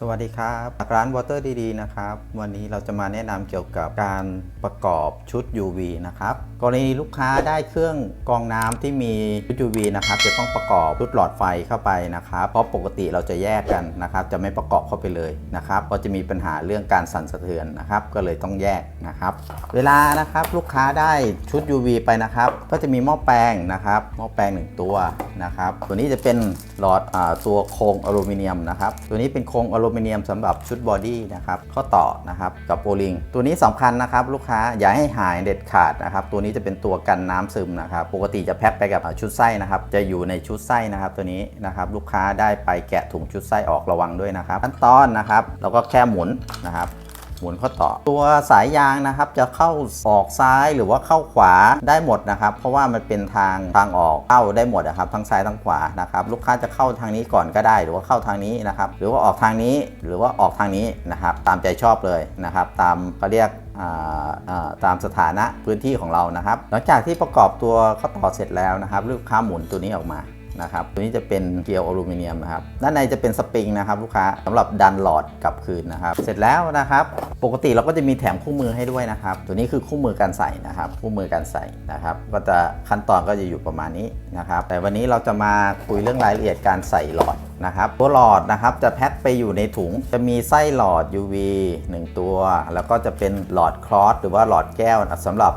สวัสดีครับจากร้าน Water ดีๆนะครับ วันนี้เราจะมาแนะนำเกี่ยวกับการประกอบชุด UV นะครับ กรณีลูกค้าได้เครื่องกรองน้ำที่มีชุด UV นะครับ จะต้องประกอบชุดหลอดไฟเข้าไปนะครับ เพราะปกติเราจะแยกกันนะครับ จะไม่ประกอบเข้าไปเลยนะครับ ก็จะมีปัญหาเรื่องการสั่นสะเทือนนะครับ ก็เลยต้องแยกนะครับ เวลานะครับลูกค้าได้ชุด UV ไปนะครับ ก็จะมีหม้อแปลงนะครับ หม้อแปลงหนึ่งตัว นะครับ ตัวนี้จะเป็นหลอดอตัวโครงอลูมิเนียมนะครับ ตัวนี้เป็นโครงอลูมิเนียมสำหรับชุดบอดี้นะครับข้อต่อนะครับกับโปลิงตัวนี้สำคัญนะครับลูกค้าอย่าให้หายเด็ดขาดนะครับตัวนี้จะเป็นตัวกันน้ำซึมนะครับปกติจะแพ็คไปกับชุดไส้นะครับจะอยู่ในชุดไส้นะครับตัวนี้นะครับลูกค้าได้ไปแกะถุงชุดไส้ออกระวังด้วยนะครับขั้นตอนนะครับเราก็แค่หมุนนะครับ มุนข้อต่อ ตัวสายยางนะครับจะเข้าออกซ้ายหรือว่าเข้าขวาได้หมดนะครับ เพราะว่ามันเป็นทางทางออกเข้าได้หมดนะครับทั้งซ้ายทั้งขวานะครับ ลูกค้าจะเข้าทางนี้ก่อนก็ได้ หรือว่าเข้าทางนี้นะครับ หรือว่าออกทางนี้หรือว่าออกทางนี้นะครับ ตามใจชอบเลยนะครับ ตามเขาเรียกตามสถานะพื้นที่ของเรานะครับ หลังจากที่ประกอบตัวข้อต่อเสร็จแล้วนะครับ ลูกค้าหมุนตัวนี้ออกมา นะครับตัวนี้จะเป็นเกลียวอลูมิเนียมนะครับด้านในจะเป็นสปริงนะครับลูกค้าสำหรับดันหลอดกลับคืนนะครับ เสร็จแล้วนะครับปกติเราก็จะมีแถมคู่มือให้ด้วยนะครับ ตัวนี้คือคู่มือการใส่นะครับ คู่มือการใส่นะครับ ก็จะขั้นตอนก็จะอยู่ประมาณนี้นะครับ แต่วันนี้เราจะมาคุยเรื่องรายละเอียดการใส่หลอด นะครับตัวหลอดนะครับจะแพ็คไปอยู่ในถุง จะมีไส้หลอด UV 1 ตัว แล้วก็จะเป็นหลอดคลอสหรือว่าหลอดแก้วสำหรับ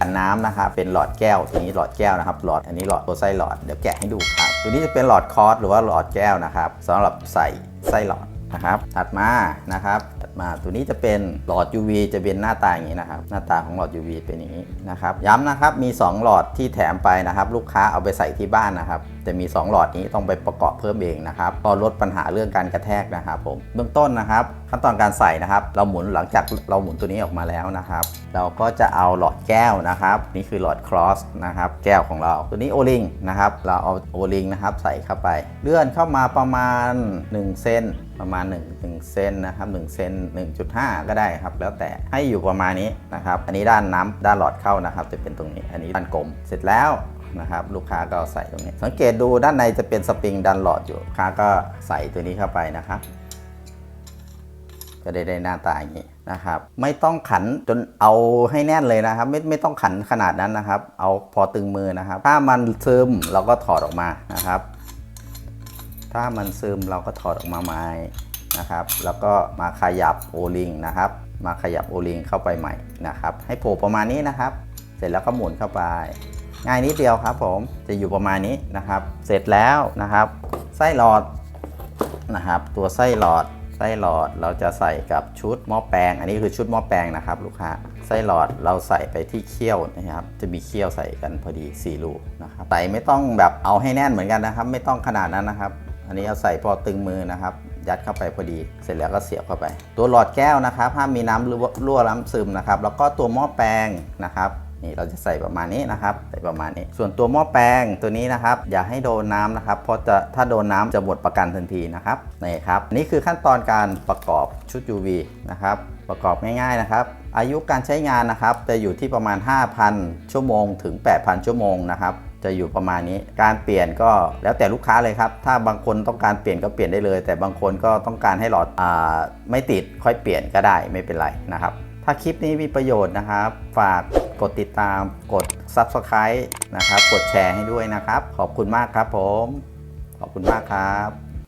อันน้ำนะครับเป็นหลอดแก้วตัวนี้หลอดแก้วนะครับหลอดอันนี้หลอดตัวไส้หลอดเดี๋ยวแกะให้ดูครับตัวนี้จะเป็นหลอดคลอสหรือว่าหลอดแก้วนะครับสำหรับใส่ไส้หลอดนะครับถัดมานะครับถัดมาตัวนี้จะเป็นหลอด UV จะเป็นหน้าตาอย่างนี้นะครับ หน้าตาของหลอด UV เป็นอย่างนี้นะครับ ย้ำนะครับมี 2 หลอดที่แถมไปนะครับ ลูกค้าเอาไปใส่ที่บ้านนะครับจะมี 2 หลอดนี้ต้องไปประกอบเพิ่มเองนะครับก็ลดปัญหาเรื่องการกระแทกนะครับผมเบื้องต้นนะครับ ขั้นตอนการใส่นะครับ เราหมุนหลังจากเราหมุนตัวนี้ออกมาแล้วนะครับ เราก็จะเอาหลอดแก้วนะครับ นี่คือหลอดครอสนะครับแก้วของเราตัวนี้โอลิงนะครับเราเอาโอลิงนะครับใส่เข้าไป เลื่อนเข้ามาประมาณ 1 เซนประมาณ 1 1เซนนะครับ1เซน1.5 ก็ได้ครับแล้วแต่ให้อยู่ประมาณนี้นะครับ อันนี้ด้านน้ำด้านหลอดเข้านะครับ จะเป็นตรงนี้ อันนี้ด้านกลม เสร็จแล้ว นะครับลูกค้าก็ใส่ตรงนี้ สังเกตดูด้านในจะเป็นสปริงดันหลอดอยู่ลูกค้าก็ใส่ตัวนี้เข้าไปนะครับก็ได้ได้หน้าตาอย่างนี้นะครับ ไม่ต้องขันจนเอาให้แน่นเลยนะครับ ไม่ไม่ต้องขันขนาดนั้นนะครับ เอาพอตึงมือนะครับ ถ้ามันซึมเราก็ถอดออกมานะครับ ถ้ามันซึมเราก็ถอดออกมาใหม่นะครับ แล้วก็มาขยับโอลิงนะครับ มาขยับโอลิงเข้าไปใหม่นะครับ ให้โผล่ประมาณนี้นะครับ เสร็จแล้วก็หมุนเข้าไป ง่ายนิดเดียวครับผมจะอยู่ประมาณนี้นะครับ เสร็จแล้วนะครับ ไส้หลอดนะครับ ตัวไส้หลอดไส้หลอดเราจะใส่กับชุดหม้อแปลง อันนี้คือชุดหม้อแปลงนะครับ ลูกค้าไส้หลอดเราใส่ไปที่เขี้ยวนะครับ จะมีเขี้ยวใส่กันพอดี4รูนะครับใส่ไม่ต้องแบบเอาให้แน่นเหมือนกันนะครับ ไม่ต้องขนาดนั้นนะครับ อันนี้เอาใส่พอตึงมือนะครับยัดเข้าไปพอดี เสร็จแล้วก็เสียบเข้าไป ตัวหลอดแก้วนะครับห้ามมีน้ำรั่วรั่วล้ำซึมนะครับ แล้วก็ตัวหม้อแปลงนะครับ นี่เราจะใส่ประมาณนี้นะครับใส่ประมาณนี้ ส่วนตัวหม้อแปลงตัวนี้นะครับ อย่าให้โดนน้ำนะครับ เพราะจะถ้าโดนน้ำจะหมดประกันทันทีนะครับนี่ครับนี่คือขั้นตอนการประกอบชุด UV นะครับประกอบง่ายๆนะครับ อายุการใช้งานนะครับจะอยู่ที่ประมาณ 5,000 ชั่วโมงถึง 8,000 ชั่วโมงนะครับจะอยู่ประมาณนี้ การเปลี่ยนก็แล้วแต่ลูกค้าเลยครับ ถ้าบางคนต้องการเปลี่ยนก็เปลี่ยนได้เลย แต่บางคนก็ต้องการให้หลอดอไม่ติดค่อยเปลี่ยนก็ได้ไม่เป็นไรนะครับ ถ้าคลิปนี้มีประโยชน์นะครับ ฝาก กดติดตาม กด Subscribe นะครับ กดแชร์ให้ด้วยนะครับ ขอบคุณมากครับผม ขอบคุณมากครับ